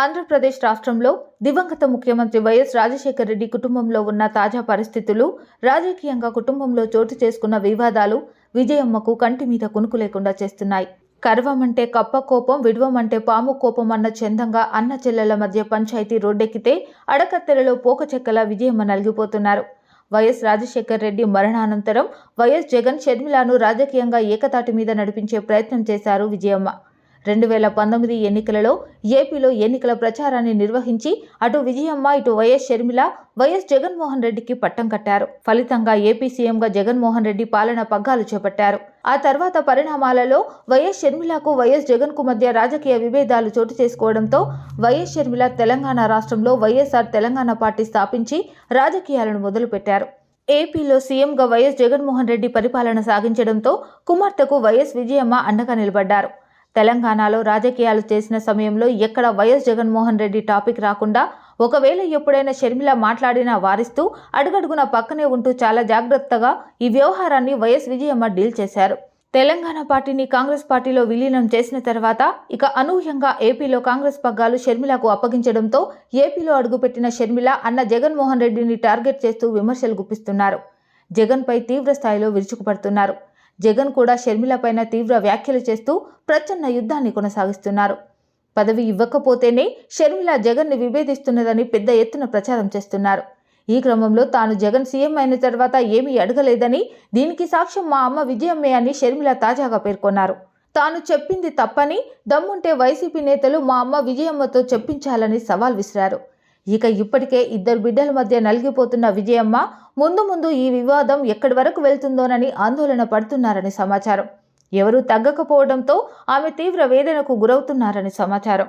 ఆంధ్రప్రదేశ్ రాష్ట్రంలో దివంగత ముఖ్యమంత్రి వైఎస్ రాజశేఖర రెడ్డి కుటుంబంలో ఉన్న తాజా పరిస్థితులు రాజకీయంగా కుటుంబంలో చోటు చేసుకున్న వివాదాలు విజయమ్మకు కంటి మీద కునుకు లేకుండా చేస్తున్నాయి. కరవమంటే కప్ప కోపం విడవమంటే పాము కోపం అన్న చందంగా అన్న చెల్లెల మధ్య పంచాయతీ రోడ్డెక్కితే అడకత్తెరలో పోక చెక్కల విజయమ్మ నలిగిపోతున్నారు. వైఎస్ రాజశేఖర్ రెడ్డి మరణానంతరం వైఎస్ జగన్ షర్మిలాను రాజకీయంగా ఏకతాటి మీద నడిపించే ప్రయత్నం చేశారు విజయమ్మ. రెండు వేల పంతొమ్మిది ఎన్నికలలో ఏపీలో ఎన్నికల ప్రచారాన్ని నిర్వహించి అటు విజయమ్మ ఇటు వైఎస్ షర్మిల వైఎస్ జగన్మోహన్ రెడ్డికి పట్టం కట్టారు. ఫలితంగా ఏపీ సీఎంగా జగన్మోహన్ రెడ్డి పాలన పగ్గాలు చేపట్టారు. ఆ తర్వాత పరిణామాలలో వైఎస్ షర్మిలకు వైఎస్ జగన్కు మధ్య రాజకీయ విభేదాలు చోటు చేసుకోవడంతో వైఎస్ షర్మిల తెలంగాణ రాష్ట్రంలో వైఎస్ఆర్ తెలంగాణ పార్టీ స్థాపించి రాజకీయాలను మొదలుపెట్టారు. ఏపీలో సీఎంగా వైఎస్ జగన్మోహన్ రెడ్డి పరిపాలన సాగించడంతో కుమార్తెకు వైఎస్ విజయమ్మ అండగా నిలబడ్డారు. తెలంగాణలో రాజకీయాలు చేసిన సమయంలో ఎక్కడ వైఎస్ జగన్మోహన్ రెడ్డి టాపిక్ రాకుండా ఒకవేళ ఎప్పుడైనా షర్మిల మాట్లాడినా వారిస్తూ అడుగడుగున పక్కనే ఉంటూ చాలా జాగ్రత్తగా ఈ వ్యవహారాన్ని వైఎస్ విజయమ్మ డీల్ చేశారు. తెలంగాణ పార్టీని కాంగ్రెస్ పార్టీలో విలీనం చేసిన తర్వాత ఇక అనూహ్యంగా ఏపీలో కాంగ్రెస్ పగ్గాలు షర్మిలకు అప్పగించడంతో ఏపీలో అడుగుపెట్టిన షర్మిల అన్న జగన్మోహన్ రెడ్డిని టార్గెట్ చేస్తూ విమర్శలు గుప్పిస్తున్నారు. జగన్పై తీవ్ర స్థాయిలో విరుచుకుపడుతున్నారు. జగన్ కూడా షర్మిలపైన తీవ్ర వ్యాఖ్యలు చేస్తూ ప్రచన్న యుద్ధాన్ని కొనసాగిస్తున్నారు. పదవి ఇవ్వకపోతేనే షర్మిల జగన్ని విభేదిస్తున్నదని పెద్ద ఎత్తున ప్రచారం చేస్తున్నారు. ఈ క్రమంలో తాను జగన్ సీఎం అయిన తర్వాత ఏమీ అడగలేదని దీనికి సాక్ష్యం మా అమ్మ విజయమ్మే అని షర్మిల తాజాగా పేర్కొన్నారు. తాను చెప్పింది తప్పని దమ్ముంటే వైసీపీ నేతలు మా అమ్మ విజయమ్మతో చెప్పించాలని సవాల్ విసిరారు. ఇక ఇప్పటికే ఇద్దరు బిడ్డల మధ్య నలిగిపోతున్న విజయమ్మ ముందు ముందు ఈ వివాదం ఎక్కడి వరకు వెళ్తుందోనని ఆందోళన పడుతున్నారని సమాచారం. ఎవరూ తగ్గకపోవడంతో ఆమె తీవ్ర వేదనకు గురవుతున్నారని సమాచారం.